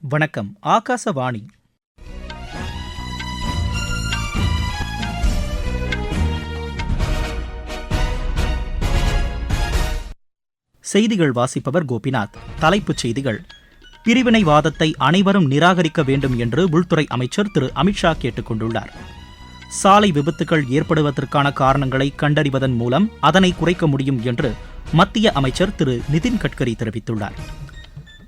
வணக்கம் ஆகாசவாணி. செய்திகள் வாசிப்பவர் கோபிநாத். தலைப்புச் செய்திகள். பிரிவினைவாதத்தை அனைவரும் நிராகரிக்க வேண்டும் என்று உள்துறை அமைச்சர் திரு. அமித்ஷா கேட்டுக் கொண்டுள்ளார். சாலை விபத்துகள் ஏற்படுவதற்கான காரணங்களை கண்டறிவதன் மூலம் அதனை குறைக்க முடியும் என்று மத்திய அமைச்சர் திரு. நிதின் கட்கரி தெரிவித்துள்ளார்.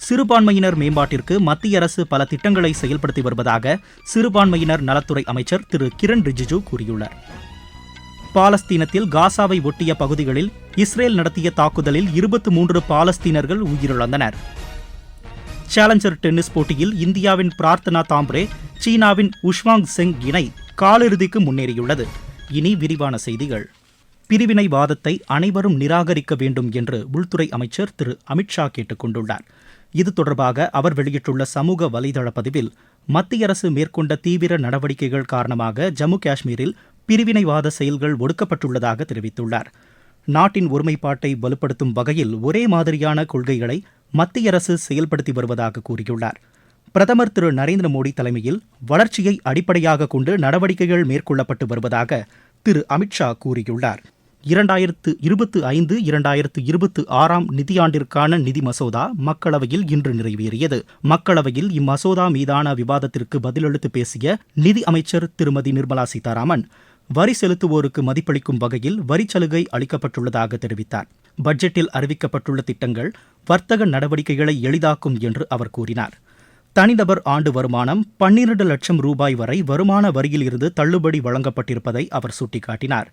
சிறுபான்மையினர் மேம்பாட்டிற்கு மத்திய அரசு பல திட்டங்களை செயல்படுத்தி வருவதாக சிறுபான்மையினர் நலத்துறை அமைச்சர் திரு கிரண் ரிஜிஜு கூறியுள்ளார். பாலஸ்தீனத்தில் காசாவை ஒட்டிய பகுதிகளில் இஸ்ரேல் நடத்திய தாக்குதலில் இருபத்தி மூன்று பாலஸ்தீனர்கள் உயிரிழந்தனர். சேலஞ்சர் டென்னிஸ் போட்டியில் இந்தியாவின் பிரார்த்தனா தாம்ரே சீனாவின் உஷ்வாங் செங் இணை காலிறுதிக்கு முன்னேறியுள்ளது. இனி விரிவான செய்திகள். பிரிவினைவாதத்தை அனைவரும் நிராகரிக்க வேண்டும் என்று உள்துறை அமைச்சர் திரு அமித்ஷா கேட்டுக் கொண்டுள்ளார். இது தொடர்பாக அவர் வெளியிட்டுள்ள சமூக வலைதள பதிவில் மத்திய அரசு மேற்கொண்ட தீவிர நடவடிக்கைகள் காரணமாக ஜம்மு காஷ்மீரில் பிரிவினைவாத செயல்கள் ஒடுக்கப்பட்டுள்ளதாக தெரிவித்துள்ளார். நாட்டின் ஒருமைப்பாட்டை வலுப்படுத்தும் வகையில் ஒரே மாதிரியான கொள்கைகளை மத்திய அரசு செயல்படுத்தி வருவதாக கூறியுள்ளார். பிரதமர் திரு நரேந்திர மோடி தலைமையில் வளர்ச்சியை அடிப்படையாக கொண்டு நடவடிக்கைகள் மேற்கொள்ளப்பட்டு வருவதாக திரு அமித்ஷா கூறியுள்ளார். இரண்டாயிரத்து இருபத்து ஐந்து இரண்டாயிரத்து இருபத்து ஆறாம் நிதியாண்டிற்கான நிதி மசோதா மக்களவையில் இன்று நிறைவேறியது. மக்களவையில் இம்மசோதா மீதான விவாதத்திற்கு பதிலளித்து பேசிய நிதி அமைச்சர் திருமதி நிர்மலா சீதாராமன் வரி செலுத்துவோருக்கு மதிப்பளிக்கும் வகையில் வரிச் சலுகை அளிக்கப்பட்டுள்ளதாக தெரிவித்தார். பட்ஜெட்டில் அறிவிக்கப்பட்டுள்ள திட்டங்கள் வர்த்தக நடவடிக்கைகளை எளிதாக்கும் என்று அவர் கூறினார். தனிநபர் ஆண்டு வருமானம் பன்னிரண்டு லட்சம் ரூபாய் வரை வருமான வரியில் இருந்து தள்ளுபடி வழங்கப்பட்டிருப்பதை அவர் சுட்டிக்காட்டினார்.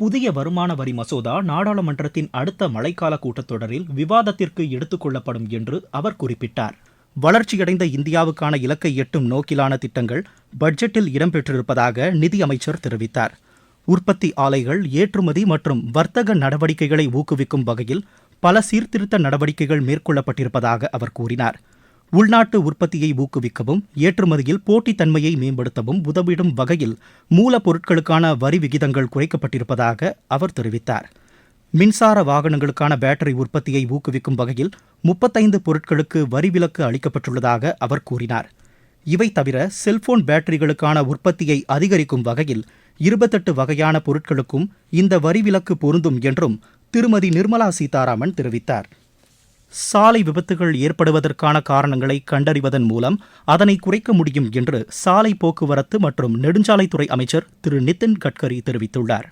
புதிய வருமான வரி மசோதா நாடாளுமன்றத்தின் அடுத்த மழைக்கால கூட்டத்தொடரில் விவாதத்திற்கு எடுத்துக் கொள்ளப்படும் என்று அவர் குறிப்பிட்டார். வளர்ச்சியடைந்த இந்தியாவுக்கான இலக்கை எட்டும் நோக்கிலான திட்டங்கள் பட்ஜெட்டில் இடம்பெற்றிருப்பதாக நிதியமைச்சர் தெரிவித்தார். உற்பத்தி ஆலைகள் ஏற்றுமதி மற்றும் வர்த்தக நடவடிக்கைகளை ஊக்குவிக்கும் வகையில் பல சீர்திருத்த நடவடிக்கைகள் மேற்கொள்ளப்பட்டிருப்பதாக அவர் கூறினார். உள்நாட்டு உற்பத்தியை ஊக்குவிக்கவும் ஏற்றுமதியில் போட்டித்தன்மையை மேம்படுத்தவும் உதவிடும் வகையில் மூலப்பொருட்களுக்கான வரி விகிதங்கள் குறைக்கப்பட்டிருப்பதாக அவர் தெரிவித்தார். மின்சார வாகனங்களுக்கான பேட்டரி உற்பத்தியை ஊக்குவிக்கும் வகையில் முப்பத்தைந்து பொருட்களுக்கு வரி விலக்கு அளிக்கப்பட்டுள்ளதாக அவர் கூறினார். இவை தவிர செல்போன் பேட்டரிகளுக்கான உற்பத்தியை அதிகரிக்கும் வகையில் இருபத்தெட்டு வகையான பொருட்களுக்கும் இந்த வரி விலக்கு பொருந்தும் என்றும் திருமதி நிர்மலா சீதாராமன் தெரிவித்தார். சாலை விபத்துகள் ஏற்படுவதற்கான காரணங்களை கண்டறிவதன் மூலம் அதனை குறைக்க முடியும் என்று சாலை போக்குவரத்து மற்றும் நெடுஞ்சாலைத்துறை அமைச்சர் திரு நிதின் கட்கரி தெரிவித்துள்ளார்.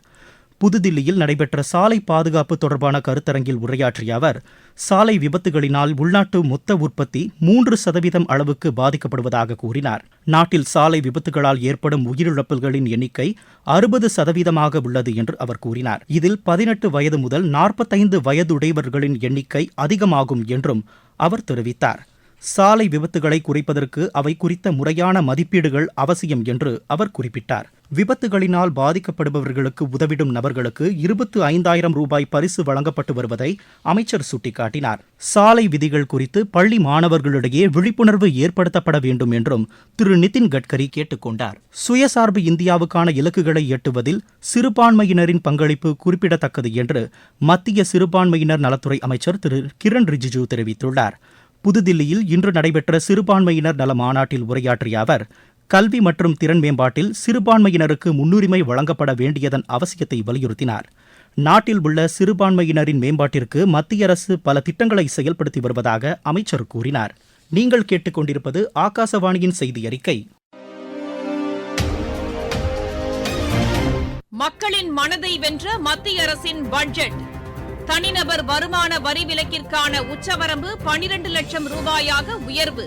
புதுதில்லியில் நடைபெற்ற சாலை பாதுகாப்பு தொடர்பான கருத்தரங்கில் உரையாற்றிய அவர் சாலை விபத்துகளினால் உள்நாட்டு மொத்த உற்பத்தி மூன்று சதவீதம் அளவுக்கு பாதிக்கப்படுவதாக கூறினார். நாட்டில் சாலை விபத்துகளால் ஏற்படும் உயிரிழப்புகளின் எண்ணிக்கை அறுபது சதவீதமாக உள்ளது என்று அவர் கூறினார். இதில் பதினெட்டு வயது முதல் நாற்பத்தைந்து வயதுடையவர்களின் எண்ணிக்கை அதிகமாகும் என்றும் அவர் தெரிவித்தார். சாலை விபத்துகளை குறைப்பதற்கு அவை குறித்த முறையான மதிப்பீடுகள் அவசியம் என்று அவர் குறிப்பிட்டார். விபத்துகளினால் பாதிக்கப்படுபவர்களுக்கு உதவிடும் நபர்களுக்கு இருபத்து ஐந்தாயிரம் ரூபாய் பரிசு வழங்கப்பட்டு வருவதை அமைச்சர் சுட்டிக்காட்டினார். சாலை விதிகள் குறித்து பள்ளி மாணவர்களிடையே விழிப்புணர்வு ஏற்படுத்தப்பட வேண்டும் என்றும் திரு நிதின் கட்கரி கேட்டுக்கொண்டார் சுயசார்பு இந்தியாவுக்கான இலக்குகளை எட்டுவதில் சிறுபான்மையினரின் பங்களிப்பு குறிப்பிடத்தக்கது என்று மத்திய சிறுபான்மையினர் நலத்துறை அமைச்சர் திரு கிரண் ரிஜிஜு தெரிவித்துள்ளார். புதுதில்லியில் இன்று நடைபெற்ற சிறுபான்மையினர் நல மாநாட்டில் உரையாற்றிய அவர் கல்வி மற்றும் திறன் மேம்பாட்டில் சிறுபான்மையினருக்கு முன்னுரிமை வழங்கப்பட வேண்டியதன் அவசியத்தை வலியுறுத்தினார். நாட்டில் உள்ள சிறுபான்மையினரின் மேம்பாட்டிற்கு மத்திய அரசு பல திட்டங்களை செயல்படுத்தி வருவதாக அமைச்சர் கூறினார். நீங்கள் கேட்டுக்கொண்டிருப்பது ஆகாசவாணியின் செய்தி அறிக்கை மக்களின் மனதை வென்ற மத்திய அரசின் பட்ஜெட். தனிநபர் வருமான வரி விலக்கிற்கான உச்சவரம்பு பனிரண்டு லட்சம் ரூபாயாக உயர்வு.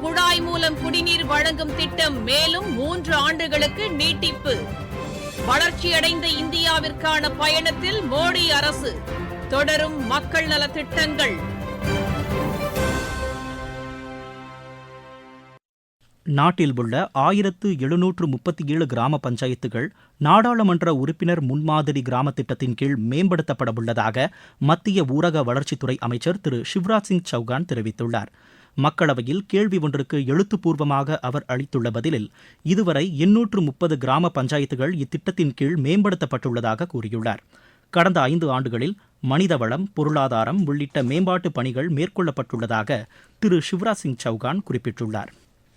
குழாய் மூலம் குடிநீர் வழங்கும் திட்டம் மேலும் மூன்று ஆண்டுகளுக்கு நீட்டிப்பு. வளர்ச்சியடைந்த இந்தியாவிற்கான பயணத்தில் மோடி அரசு தொடரும் மக்கள் நல திட்டங்கள். நாட்டில் உள்ள ஆயிரத்து எழுநூற்று முப்பத்தி ஏழு கிராம பஞ்சாயத்துகள் நாடாளுமன்ற உறுப்பினர் முன்மாதிரி கிராம திட்டத்தின் கீழ் மேம்படுத்தப்பட உள்ளதாக மத்திய ஊரக வளர்ச்சித்துறை அமைச்சர் திரு சிவராஜ் சிங் சௌகான் தெரிவித்துள்ளார். மக்களவையில் கேள்வி ஒன்றுக்கு எழுத்துப்பூர்வமாக அவர் அளித்துள்ள பதிலில் இதுவரை எண்ணூற்று முப்பது கிராம பஞ்சாயத்துகள் இத்திட்டத்தின் கீழ் மேம்படுத்தப்பட்டுள்ளதாக கூறியுள்ளார். கடந்த ஐந்து ஆண்டுகளில் மனிதவளம் பொருளாதாரம் உள்ளிட்ட மேம்பாட்டு பணிகள் மேற்கொள்ளப்பட்டுள்ளதாக திரு சிவராஜ் சிங் சௌகான் குறிப்பிட்டுள்ளார்.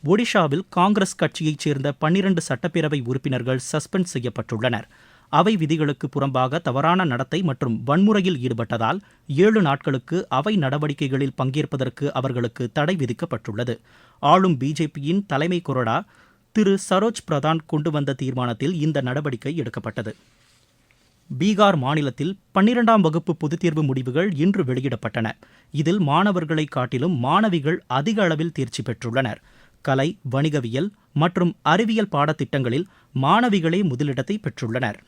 ஒடிஷாவில் காங்கிரஸ் கட்சியைச் சேர்ந்த பன்னிரண்டு சட்டப்பேரவை உறுப்பினர்கள் சஸ்பெண்ட் செய்யப்பட்டுள்ளனர். அவை விதிகளுக்கு புறம்பாக தவறான நடத்தை மற்றும் வன்முறையில் ஈடுபட்டதால் ஏழு நாட்களுக்கு அவை நடவடிக்கைகளில் பங்கேற்பதற்கு அவர்களுக்கு தடை விதிக்கப்பட்டுள்ளது. ஆளும் பிஜேபியின் தலைமை கொறடா திரு சரோஜ் பிரதான் கொண்டு வந்த தீர்மானத்தில் இந்த நடவடிக்கை எடுக்கப்பட்டது. பீகார் மாநிலத்தில் பன்னிரெண்டாம் வகுப்பு பொதுத் தேர்வு முடிவுகள் இன்று வெளியிடப்பட்டன. இதில் மாணவர்களை காட்டிலும் மாணவிகள் அதிக அளவில் தேர்ச்சி பெற்றுள்ளனர். கலை வணிகவியல் மற்றும் அறிவியல் பாடத்திட்டங்களில் மாணவிகளே முதலிடத்தை பெற்றுள்ளனர்.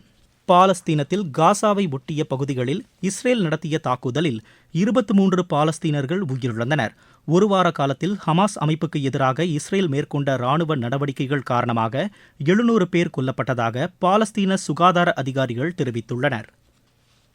பாலஸ்தீனத்தில் காசாவை ஒட்டிய பகுதிகளில் இஸ்ரேல் நடத்திய தாக்குதலில் இருபத்தி மூன்று பாலஸ்தீனர்கள் உயிரிழந்தனர். ஒரு வார காலத்தில் ஹமாஸ் அமைப்புக்கு எதிராக இஸ்ரேல் மேற்கொண்ட ராணுவ நடவடிக்கைகள் காரணமாக எழுநூறு பேர் கொல்லப்பட்டதாக பாலஸ்தீன சுகாதார அதிகாரிகள் தெரிவித்துள்ளனர்.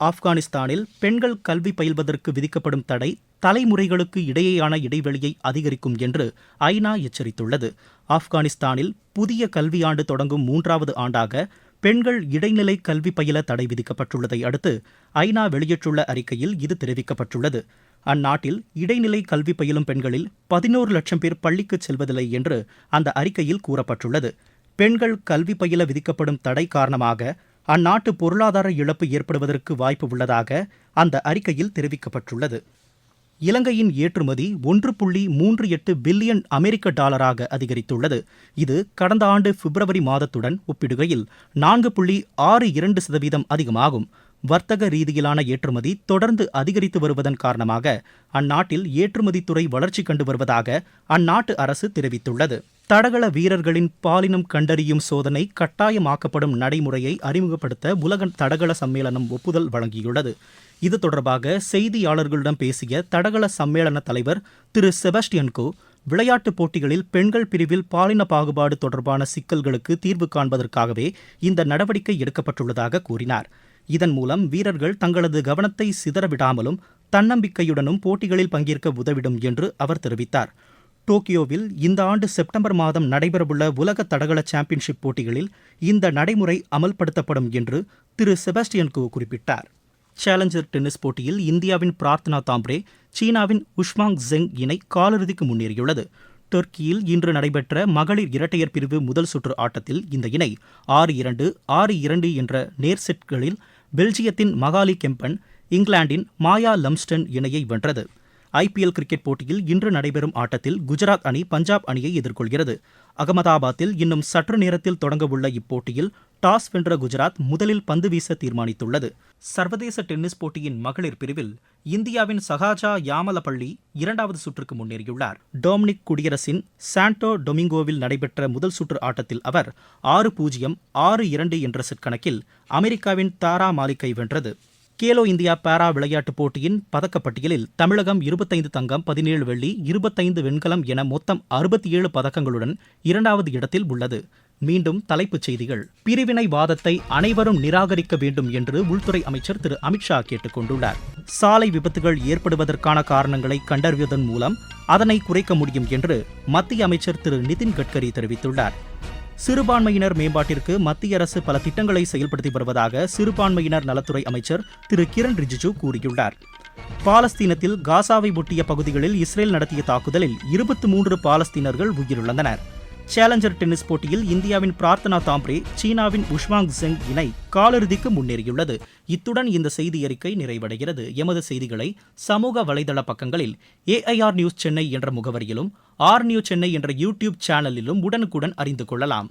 ஆப்கானிஸ்தானில் பெண்கள் கல்வி பயில்வதற்கு விதிக்கப்படும் தடை தலைமுறைகளுக்கு இடையேயான இடைவெளியை அதிகரிக்கும் என்று ஐநா எச்சரித்துள்ளது. ஆப்கானிஸ்தானில் புதிய கல்வியாண்டு தொடங்கும் மூன்றாவது ஆண்டாக பெண்கள் இடைநிலை கல்வி பயில தடை விதிக்கப்பட்டுள்ளதை அடுத்து ஐநா வெளியிட்டுள்ள அறிக்கையில் இது தெரிவிக்கப்பட்டுள்ளது. அந்நாட்டில் இடைநிலை கல்வி பயிலும் பெண்களில் பதினோரு லட்சம் பேர் பள்ளிக்கு செல்வதில்லை என்று அந்த அறிக்கையில் கூறப்பட்டுள்ளது. பெண்கள் கல்வி பயில விதிக்கப்படும் தடை காரணமாக அந்நாட்டு பொருளாதார இழப்பு ஏற்படுவதற்கு வாய்ப்பு உள்ளதாக அந்த அறிக்கையில் தெரிவிக்கப்பட்டுள்ளது. இலங்கையின் ஏற்றுமதி ஒன்று புள்ளி மூன்று எட்டு பில்லியன் அமெரிக்க டாலராக அதிகரித்துள்ளது. இது கடந்த ஆண்டு பிப்ரவரி மாதத்துடன் ஒப்பிடுகையில் நான்கு புள்ளி ஆறு இரண்டு சதவீதம் அதிகமாகும். வர்த்தக ரீதியிலான ஏற்றுமதி தொடர்ந்து அதிகரித்து வருவதன் காரணமாக அந்நாட்டில் ஏற்றுமதித்துறை வளர்ச்சி கண்டு வருவதாக அந்நாட்டு அரசு தெரிவித்துள்ளது. தடகள வீரர்களின் பாலினம் கண்டறியும் சோதனை கட்டாயமாக்கப்படும் நடைமுறையை அறிமுகப்படுத்த உலக தடகள சம்மேளனம் ஒப்புதல் வழங்கியுள்ளது. இது தொடர்பாக செய்தியாளர்களிடம் பேசிய தடகள சம்மேளன தலைவர் திரு செபஸ்டியன்கோ விளையாட்டுப் போட்டிகளில் பெண்கள் பிரிவில் பாலின பாகுபாடு தொடர்பான சிக்கல்களுக்கு தீர்வு காண்பதற்காகவே இந்த நடவடிக்கை எடுக்கப்பட்டுள்ளதாக கூறினார். இதன் மூலம் வீரர்கள் தங்களது கவனத்தை சிதறவிடாமலும் தன்னம்பிக்கையுடனும் போட்டிகளில் பங்கேற்க உதவிடும் என்று அவர் தெரிவித்தார். டோக்கியோவில் இந்த ஆண்டு செப்டம்பர் மாதம் நடைபெறவுள்ள உலக தடகள சாம்பியன்ஷிப் போட்டிகளில் இந்த நடைமுறை அமல்படுத்தப்படும் என்று திரு செபாஸ்டியன் கு குறிப்பிட்டார். சேலஞ்சர் டென்னிஸ் போட்டியில் இந்தியாவின் பிரார்த்தனா தாம்ப்ரே சீனாவின் உஷ்மாங் ஜெங் இணை காலிறுதிக்கு முன்னேறியுள்ளது. டர்க்கியில் இன்று நடைபெற்ற மகளிர் இரட்டையர் பிரிவு முதல் சுற்று ஆட்டத்தில் இந்த இணை ஆறு இரண்டு ஆறு இரண்டு என்ற நேர் செட்களில் பெல்ஜியத்தின் மகாலி கெம்பன் இங்கிலாந்தின் மாயா லம்ஸ்டன் இணையை வென்றது. ஐபிஎல் கிரிக்கெட் போட்டியில் இன்று நடைபெறும் ஆட்டத்தில் குஜராத் அணி பஞ்சாப் அணியை எதிர்கொள்கிறது. அகமதாபாத்தில் இன்னும் சற்று நேரத்தில் தொடங்கவுள்ள இப்போட்டியில் டாஸ் வென்ற குஜராத் முதலில் பந்து வீச தீர்மானித்துள்ளது. சர்வதேச டென்னிஸ் போட்டியின் மகளிர் பிரிவில் இந்தியாவின் சகாஜா யாமலபள்ளி இரண்டாவது சுற்றுக்கு முன்னேறியுள்ளார். டொமினிக் குடியரசின் சாண்டோ டொமிங்கோவில் நடைபெற்ற முதல் சுற்று ஆட்டத்தில் அவர் ஆறு பூஜ்ஜியம் ஆறு இரண்டு என்ற செட் கணக்கில் அமெரிக்காவின் தாரா மாலிக்கை வென்றது. கேலோ இந்தியா பாரா விளையாட்டுப் போட்டியின் பதக்கப்பட்டியலில் தமிழகம் இருபத்தைந்து தங்கம் பதினேழு வெள்ளி இருபத்தைந்து வெண்கலம் என மொத்தம் அறுபத்தி ஏழு பதக்கங்களுடன் இரண்டாவது இடத்தில் உள்ளது. மீண்டும் தலைப்புச் செய்திகள். பிரிவினைவாதத்தை அனைவரும் நிராகரிக்க வேண்டும் என்று உள்துறை அமைச்சர் திரு. அமித்ஷா கேட்டுக் கொண்டுள்ளார். சாலை விபத்துகள் ஏற்படுவதற்கான காரணங்களை கண்டறிவதன் மூலம் அதனை குறைக்க முடியும் என்று மத்திய அமைச்சர் திரு. நிதின் கட்கரி தெரிவித்துள்ளார். சிறுபான்மையினர் மேம்பாட்டிற்கு மத்திய அரசு பல திட்டங்களை செயல்படுத்தி வருவதாக சிறுபான்மையினர் நலத்துறை அமைச்சர் திரு. கிரண் ரிஜிஜு கூறியுள்ளார். பாலஸ்தீனத்தில் காசாவை ஒட்டிய பகுதிகளில் இஸ்ரேல் நடத்திய தாக்குதலில் இருபத்தி மூன்று பாலஸ்தீனர்கள் உயிரிழந்தனர். சேலஞ்சர் டென்னிஸ் போட்டியில் இந்தியாவின் பிரார்த்தனா தாம்ப்ரே சீனாவின் உஷ்வாங் செங் இணை காலிறுதிக்கு முன்னேறியுள்ளது. இத்துடன் இந்த செய்தி அறிக்கை நிறைவடைகிறது. எமது செய்திகளை சமூக வலைதள பக்கங்களில் ஏஐஆர் நியூஸ் சென்னை என்ற முகவரியிலும் ஆர் நியூஸ் சென்னை என்ற யூடியூப் சேனலிலும் உடனுக்குடன் அறிந்து கொள்ளலாம்.